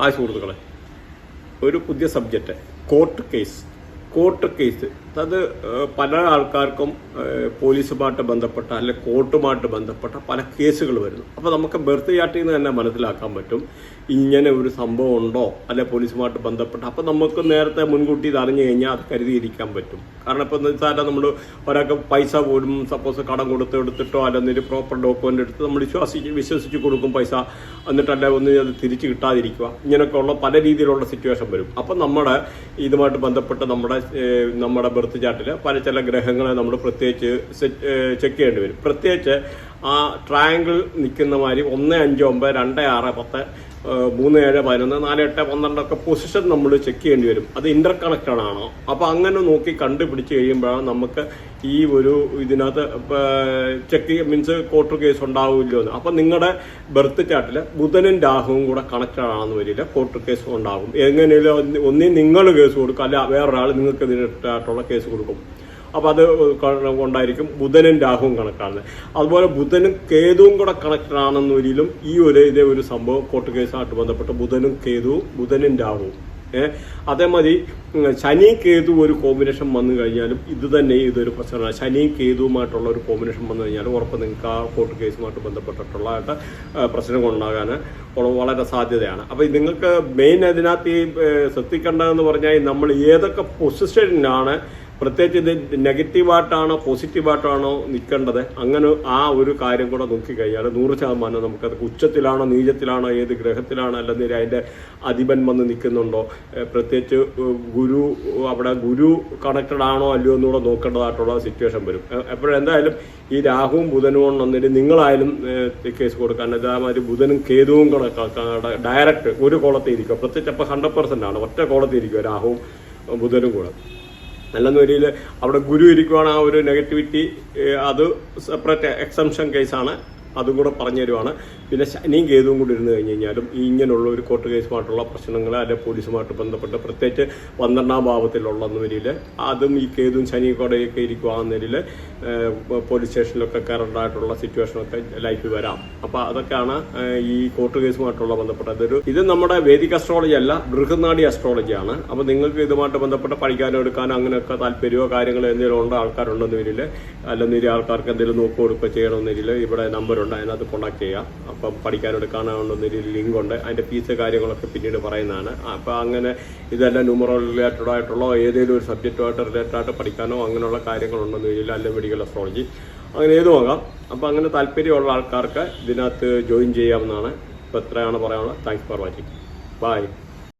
ആ സുഹൃത്തുക്കളെ. ഒരു പുതിയ subject court case court case അത് പല ആൾക്കാർക്കും പോലീസുമായിട്ട് ബന്ധപ്പെട്ട അല്ലെ കോർട്ടുമായിട്ട് ബന്ധപ്പെട്ട പല കേസുകൾ വരുന്നു. അപ്പോൾ നമുക്ക് ബർത്ത് ചാർട്ടിൽ നിന്ന് തന്നെ മനസ്സിലാക്കാൻ പറ്റും. ഇങ്ങനെ ഒരു സംഭവം ഉണ്ടോ? അല്ലെ പോലീസുമായിട്ട് ബന്ധപ്പെട്ട. അപ്പോൾ നമുക്ക് നേരത്തെ മുൻകൂട്ടി ഇത് അറിഞ്ഞു കഴിഞ്ഞാൽ അത് കരുതിയിരിക്കാൻ പറ്റും. കാരണം ഇപ്പോൾ നിസ്സാരം നമ്മൾ ഒരാൾക്ക് പൈസ പോലും സപ്പോസ് കടം കൊടുത്ത് എടുത്തിട്ടോ അല്ലെങ്കിൽ പ്രോപ്പർ ഡോക്യുമെന്റ് എടുത്ത് നമ്മൾ വിശ്വസിച്ച് വിശ്വസിച്ച് കൊടുക്കും പൈസ. എന്നിട്ടല്ല ഒന്ന് അത് തിരിച്ച് കിട്ടാതിരിക്കുക. ഇങ്ങനെയൊക്കെ ഉള്ള പല രീതിയിലുള്ള സിറ്റുവേഷൻ വരും. അപ്പം നമ്മുടെ ഇതുമായിട്ട് ബന്ധപ്പെട്ട് നമ്മുടെ നമ്മുടെ ബർത്ത് ചാർട്ടിൽ പല ചില ഗ്രഹങ്ങളെ നമ്മൾ പ്രത്യേകിച്ച് ചെക്ക് ചെയ്യേണ്ടി വരും. പ്രത്യേകിച്ച് ആ ട്രയാങ്കിൾ നിൽക്കുന്ന മാതിരി ഒന്ന് അഞ്ച് ഒമ്പത് രണ്ട് ആറ് പത്ത് മൂന്ന് ഏഴ് പതിനൊന്ന് നാല് എട്ട് പന്ത്രണ്ടൊക്കെ പൊസിഷൻ നമ്മൾ ചെക്ക് ചെയ്യേണ്ടി വരും. അത് ഇന്റർ കണക്റ്റഡ് ആണോ? അപ്പോൾ അങ്ങനെ നോക്കി കണ്ടുപിടിച്ച് കഴിയുമ്പോഴാണ് നമുക്ക് ഈ ഒരു ഇതിനകത്ത് ചെക്ക് മീൻസ് കോർട്ട് കേസ് ഉണ്ടാവില്ലോ എന്ന്. അപ്പം നിങ്ങളുടെ ബർത്ത് ചാർട്ടിൽ ബുധനും രാഹുവും കൂടെ കണക്റ്റഡ് ആണെന്ന് വരില്ല കോർട്ട് കേസ് ഉണ്ടാകും. എങ്ങനെയല്ലോ ഒന്നേ നിങ്ങൾ കേസ് കൊടുക്കും അല്ല വേറൊരാൾ നിങ്ങൾക്ക് ഇതിനായിട്ടുള്ള കേസ് കൊടുക്കും. അപ്പോൾ അത് കൊണ്ടായിരിക്കും ബുധനും രാഹുവും കണക്കാണ്. അതുപോലെ ബുധനും കേതുവും കൂടെ കണക്റ്റഡ് ഈ ഒരു ഇതേ ഒരു സംഭവം കോർട്ട് കേസുമായിട്ട് ബന്ധപ്പെട്ട് ബുധനും കേതുവും ബുധനും രാഹുവും. ഏഹ് അതേമാതിരി ശനി കേതു ഒരു കോമ്പിനേഷൻ വന്നു കഴിഞ്ഞാലും ഇത് തന്നെ ഇതൊരു പ്രശ്നമാണ്. ശനി കേതുവുമായിട്ടുള്ള ഒരു കോമ്പിനേഷൻ വന്നു കഴിഞ്ഞാൽ ഉറപ്പ് നിങ്ങൾക്ക് ആ കോർട്ട് കേസുമായിട്ട് ബന്ധപ്പെട്ടിട്ടുള്ള പ്രശ്നങ്ങൾ പ്രശ്നം ഉണ്ടാകാൻ വളരെ സാധ്യതയാണ്. അപ്പോൾ നിങ്ങൾക്ക് മെയിൻ അതിനകത്ത് ഈ ശ്രദ്ധിക്കേണ്ടതെന്ന് പറഞ്ഞാൽ നമ്മൾ ഏതൊക്കെ പൊസിഷനിലാണ് പ്രത്യേകിച്ച് ഇത് നെഗറ്റീവായിട്ടാണോ പോസിറ്റീവായിട്ടാണോ നിൽക്കേണ്ടത്? അങ്ങനെ ആ ഒരു കാര്യം കൂടെ നോക്കിക്കഴിഞ്ഞാൽ നൂറ് ശതമാനം നമുക്കത് ഉച്ചത്തിലാണോ നീചത്തിലാണോ ഏത് ഗ്രഹത്തിലാണോ അല്ലെങ്കിൽ അതിന്റെ അധിപൻ വന്ന് നിൽക്കുന്നുണ്ടോ? പ്രത്യേകിച്ച് ഗുരു അവിടെ ഗുരു കണക്റ്റഡ് ആണോ അല്ലയോ എന്നുകൂടെ നോക്കേണ്ടതായിട്ടുള്ള സിറ്റുവേഷൻ വരും. എപ്പോഴെന്തായാലും ഈ രാഹുവും ബുധനും വന്നിട്ട് നിങ്ങളായാലും കേസ് കൊടുക്കാൻ അതേമാതിരി ബുധനും കേതുവും കണക്കാക്കാൻ ഡയറക്റ്റ് ഒരു കോളത്തിൽ ഇരിക്കുക പ്രത്യേകിച്ച് അപ്പോൾ ഹൺഡ്രഡ് പെർസെന്റ് ആണ്. ഒറ്റ കോളത്തിൽ ഇരിക്കുക രാഹുവും ബുധനും കൂടെ. അല്ലെന്ന് രീതിയിൽ അവിടെ ഗുരു ഇരിക്കുവാണ് ആ ഒരു നെഗറ്റിവിറ്റി അത് സെപ്പറേറ്റ് എക്സംഷൻ കേസാണ് അതും കൂടെ പറഞ്ഞു തരുവാണ്. പിന്നെ ശനിയും കേതുവും കൂടി ഇരുന്ന് കഴിഞ്ഞ് കഴിഞ്ഞാലും ഇങ്ങനെയുള്ള ഒരു കോർട്ട് കേസുമായിട്ടുള്ള പ്രശ്നങ്ങൾ അല്ലെ പോലീസുമായിട്ട് ബന്ധപ്പെട്ട് പ്രത്യേകിച്ച് പന്ത്രണ്ടാം ഭാവത്തിലുള്ള നിലയിൽ അതും ഈ കേതും ശനിയും കൂടെയൊക്കെ നിലയിൽ പോലീസ് സ്റ്റേഷനിലൊക്കെ കയറേണ്ടതായിട്ടുള്ള സിറ്റുവേഷനൊക്കെ ലൈഫിൽ വരാം. അപ്പോൾ അതൊക്കെയാണ് ഈ കോർട്ട് കേസുമായിട്ടുള്ള ബന്ധപ്പെട്ട ഇതൊരു ഇത് നമ്മുടെ വേദിക് അസ്ട്രോളജി അല്ല ബൃഹനാടി അസ്ട്രോളജിയാണ് അപ്പോൾ നിങ്ങൾക്ക് ഇതുമായിട്ട് ബന്ധപ്പെട്ട് പഠിക്കാനോ എടുക്കാനോ അങ്ങനെയൊക്കെ താല്പര്യമോ കാര്യങ്ങളോ എന്തെങ്കിലും ഉണ്ടോ ആൾക്കാരുണ്ടെന്ന് വരില്ല അല്ലെങ്കിൽ ആൾക്കാർക്ക് എന്തെങ്കിലും നോക്കി കൊടുക്കുക ചെയ്യണമെന്നില്ല ഇവിടെ നമ്പറുണ്ട് അതിനകത്ത് കോൺടാക്ട് ചെയ്യാം. അപ്പം പഠിക്കാനോട് ലിങ്ക് ഉണ്ട് അതിന്റെ ഫീസ് കാര്യങ്ങളൊക്കെ പിന്നീട് പറയുന്നതാണ്. അപ്പോൾ അങ്ങനെ ഇതെല്ലാം ന്യൂമറോ റിലേറ്റഡ് ആയിട്ടുള്ള ഏതെങ്കിലും ഒരു സബ്ജക്റ്റുമായിട്ട് റിലേറ്റഡ് ആയിട്ട് പഠിക്കാനോ അങ്ങനെയുള്ള കാര്യങ്ങളുണ്ടെന്ന് ചോദിച്ചാൽ അല്ലെങ്കിൽ മെഡിക്കൽ അസ്ട്രോളജി അങ്ങനെ ഏത് നോക്കാം. അപ്പോൾ അങ്ങനെ താല്പര്യമുള്ള ആൾക്കാർക്ക് ഇതിനകത്ത് ജോയിൻ ചെയ്യാമെന്നാണ് ഇപ്പോൾ എത്രയാണ് പറയാനുള്ളത്. Thanks for watching bye